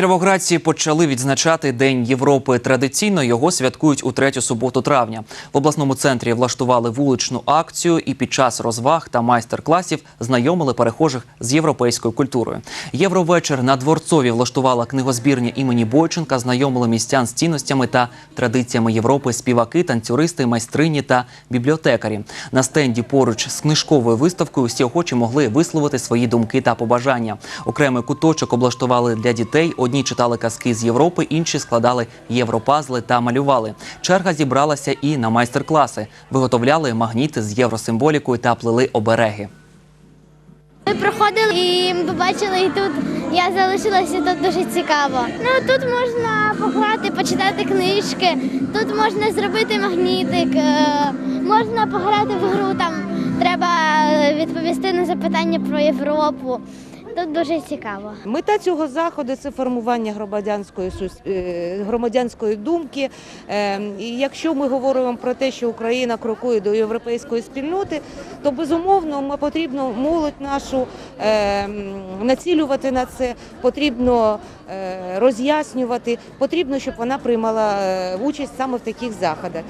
Кіровоградці почали відзначати День Європи. Традиційно його святкують у третю суботу травня. В обласному центрі влаштували вуличну акцію і під час розваг та майстер-класів знайомили перехожих з європейською культурою. Євровечір на дворцові влаштувала книгозбірня імені Бойченка, знайомили містян з цінностями та традиціями Європи співаки, танцюристи, майстрині та бібліотекарі. На стенді поруч з книжковою виставкою всі охочі могли висловити свої думки та побажання. Окремий куточок облаштували для дітей. Одні читали казки з Європи, інші складали європазли та малювали. Черга зібралася і на майстер-класи. Виготовляли магніти з євросимволікою та плели обереги. Ми проходили і побачили, і тут я залишилася тут дуже цікаво. Ну тут можна пограти, почитати книжки, тут можна зробити магнітик, е, можна пограти в гру. Там треба е, відповісти на запитання про Європу. Тут дуже цікаво. Мета цього заходу це формування громадянської е, громадянської думки. Е, І якщо ми говоримо про те, що Україна крокує до європейської спільноти, то безумовно ми потрібно молодь нашу е, націлювати на це, потрібно е, роз'яснювати, потрібно, щоб вона приймала е, участь саме в таких заходах.